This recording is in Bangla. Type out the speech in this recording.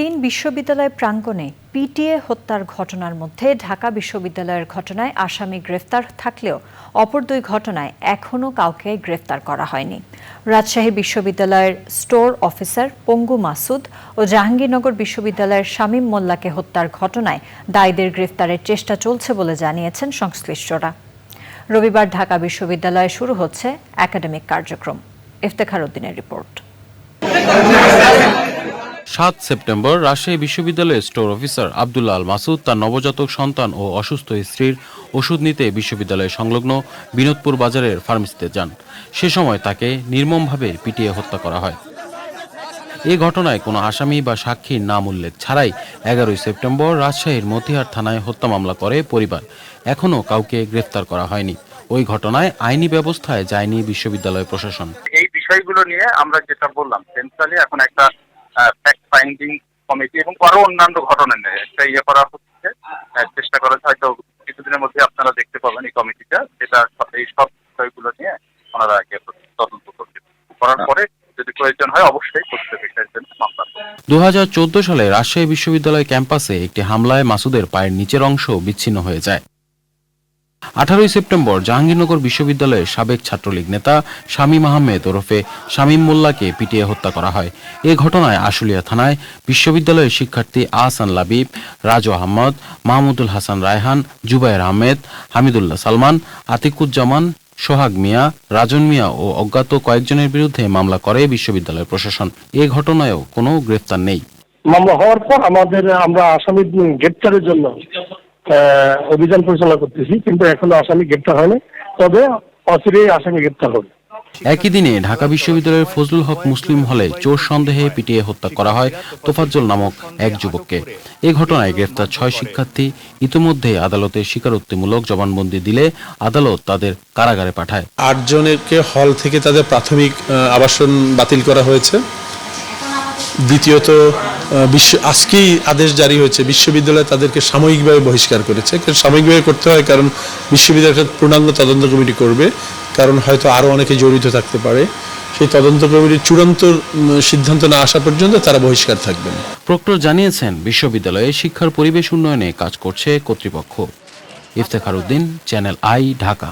তিন বিশ্ববিদ্যালয় প্রাঙ্গণে পিটিএ হত্যার ঘটনার মধ্যে ঢাকা বিশ্ববিদ্যালয়ের ঘটনায় আসামি গ্রেফতার থাকলেও অপর দুই ঘটনায় এখনও কাউকে গ্রেফতার করা হয়নি। রাজশাহী বিশ্ববিদ্যালয়ের স্টোর অফিসার পঙ্গু মাসুদ ও জাহাঙ্গীরনগর বিশ্ববিদ্যালয়ের শামীম মোল্লাকে হত্যার ঘটনায় দায়ীদের গ্রেফতারের চেষ্টা চলছে বলে জানিয়েছেন সংশ্লিষ্টরা। রবিবার ঢাকা বিশ্ববিদ্যালয়ে শুরু হচ্ছে একাডেমিক কার্যক্রম। ইফতেখার উদ্দিনের রিপোর্ট। সাত সেপ্টেম্বর রাজশাহী বিশ্ববিদ্যালয়ের স্টোর অফিসার আবদুল্লাহ আল মাসুদ, তার নবজাতক সন্তান ও অসুস্থ স্ত্রীর ওষুধ নিতে বিশ্ববিদ্যালয় সংলগ্ন বিনোদপুর বাজারের ফার্মেসিতে যান। সে সময় তাকে নির্মমভাবে পিটিয়ে হত্যা করা হয়। এ ঘটনায় কোনো আসামি বা সাক্ষীর নাম উল্লেখ ছাড়াই এগারোই সেপ্টেম্বর রাজশাহীর মতিহার থানায় হত্যা মামলা করে পরিবার। এখনও কাউকে গ্রেফতার করা হয়নি। ওই ঘটনায় আইনি ব্যবস্থায় যায়নি বিশ্ববিদ্যালয় প্রশাসন। এই বিষয়গুলো নিয়ে আমরা যেটা বললাম সেন্ট্রালি এখন একটা ফাইন্ডিং কমিটি এবং আরও অন্যান্য ঘটনা নিয়ে। একটা ইয়ে করা হচ্ছে। চেষ্টা করা হয়তো কিছুদিনের মধ্যে আপনারা দেখতে পাবেন এই কমিটিটা। যেটা এই সব বিষয়গুলো নিয়ে ওনারা করবে, তদন্ত করবে। করার পরে যদি প্রয়োজন হয় অবশ্যই করতে বিষয়ের জন্য মামলা। করবে। দু সালে রাজশাহী বিশ্ববিদ্যালয় ক্যাম্পাসে একটি হামলায় মাসুদের পায়ের নিচের অংশ বিচ্ছিন্ন হয়ে যায়। আঠারোই সেপ্টেম্বর জাহাঙ্গীরনগর বিশ্ববিদ্যালয়ের সাবেক ছাত্রলীগ নেতা শামীম আহমেদ ওরফে শামীম মোল্লাকে পিটিয়ে হত্যা করা হয়। এ ঘটনায় আশুলিয়া থানায় বিশ্ববিদ্যালয়ের শিক্ষার্থী আহসান লাবিব, রাজু আহমদ, মাহমুদুল হাসান রায়হান, জুবায়ের আহমেদ, হামিদুল্লাহ সালমান, আতিকুজ্জামান, সোহাগ মিয়া, রাজন মিয়া ও অজ্ঞাত কয়েকজনের বিরুদ্ধে মামলা করে বিশ্ববিদ্যালয় প্রশাসন। এ ঘটনায়ও কোনো গ্রেফতার নেই। মামলা হওয়ার পর আমাদের, আমরা আসামি গ্রেপ্তারের জন্য অভিযান পরিচালনা করতেছি কিন্তু এখনও আসামি গ্রেপ্তার হয়নি। তবে অচিরেই আসামি গ্রেপ্তার হবে। একই দিনে ঢাকা বিশ্ববিদ্যালয়ের ফজলুল হক মুসলিম হলে চোর সন্দেহে পিটিয়ে হত্যা করা হয় তোফাজ্জল নামক এক যুবককে। এ ঘটনায় গ্রেফতার ছয় শিক্ষার্থী। ইতিমধ্যে আদালতে স্বীকারোক্তিমূলক জবানবন্দি দিলে আদালত তাদের কারাগারে পাঠায়। আটজনেরকে হল থেকে তাদের প্রাথমিক আহ, আবাসন বাতিল করা হয়েছে। দ্বিতীয়ত বিশ্ব আজকেই আদেশ জারি হয়েছে, বিশ্ববিদ্যালয় তাদেরকে সাময়িকভাবে বহিষ্কার করেছে। সাময়িকভাবে করতে হয়, কারণ বিশ্ববিদ্যালয় পূর্ণাঙ্গ তদন্ত কমিটি করবে, কারণ হয়তো আরও অনেকে জড়িত থাকতে পারে। সেই তদন্ত কমিটির চূড়ান্ত সিদ্ধান্ত না আসা পর্যন্ত তারা বহিষ্কার থাকবেন। প্রক্টর জানিয়েছেন, বিশ্ববিদ্যালয়ে শিক্ষার পরিবেশ উন্নয়নে কাজ করছে কর্তৃপক্ষ। Iftekhar Uddin, channel I, Dhaka.